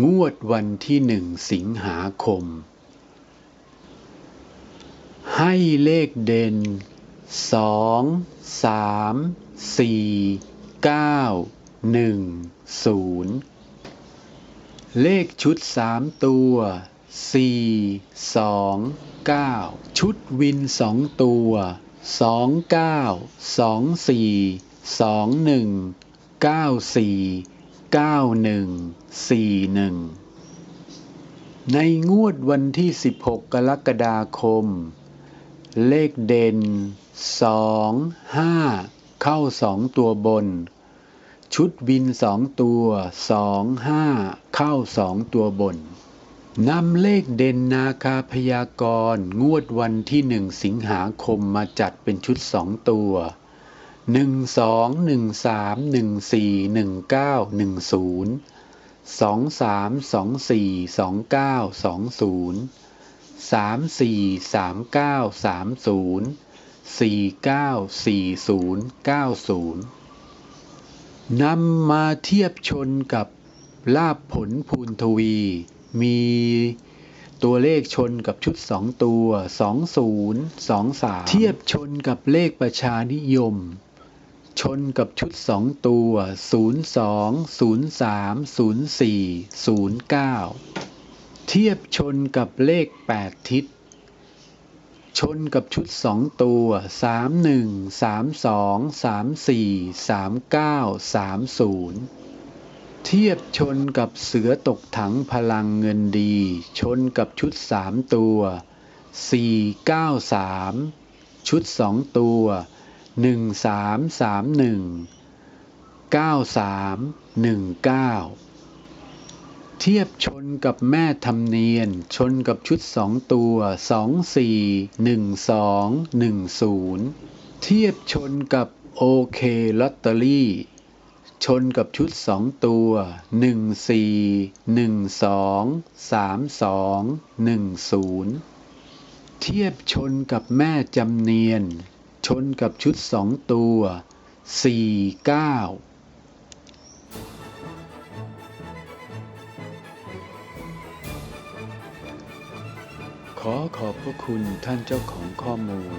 งวดวันที่หนึ่งสิงหาคม ให้เลขเด่นสองสามสี่เก้าหนึ่งศูนย์เลขชุดสามตัวสี่สองเก้าชุดวินสองตัวสองเก้าสองสี่สองหนึ่งเก้าสี่ ก้าหนึ่งสี่หนึ่งในงวดวันที่ 16 กรกฎาคม เลขเด่นสองห้าเข้าสองตัวบน ชุดวินสองตัวสองห้าเข้าสองตัวบนนำเลขเด่นนาคาพยากรณ์งวดวันที่หนึ่งสิงหาคมมาจัดเป็นชุดสองตัว หนึ่งสองหนึ่งสามหนึ่งสี่หนึ่งเก้าหนึ่งศูนย์สองสามสองสี่สองเก้าสองศูนย์สามสี่สามเก้าสามศูนย์สี่เก้าสี่ศูนย์เก้าศูนย์นำมาเทียบชนกับลาบผลภูนทวี มีตัวเลขชนกับชุดสองตัวสองศูนย์สองสามเทียบชนกับเลขประชานิยม ชนกับชุดสองตัวศูนย์สองศูนย์สามศูนย์สี่ศูนย์เทียบชนกับเลขแปดทิศ ชนกับชุดสองตัวสามหนึ่งสามสองสามสี่สามเทียบชนกับเสือตกถังพลังเงินดี ชนกับชุดสามตัวสี่เก้าสามชุดสองตัว หนึ่งสามสามหนึ่งเก้าสามหนึ่งเก้าเทียบชนกับแม่ทำเนียน ชนกับชุดสองตัวสองสี่หนึ่งสองหนึ่งศูนย์เทียบชนกับโอเคลอตเตอรี่ ชนกับชุดสองตัวหนึ่งสี่หนึ่งสองสามสองหนึ่งศูนย์เทียบชนกับแม่จำเนียน ชนกับชุดสองตัวสี่เก้าขอขอบพระคุณท่านเจ้าของข้อมูล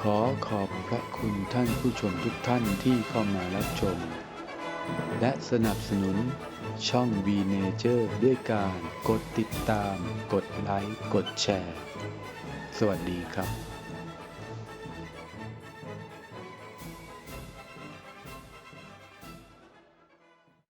ขอขอบพระคุณท่านผู้ชมทุกท่านที่เข้ามารับชม และสนับสนุนช่อง V Nature ด้วยการกดติดตาม กดไลค์ กดแชร์ สวัสดีครับ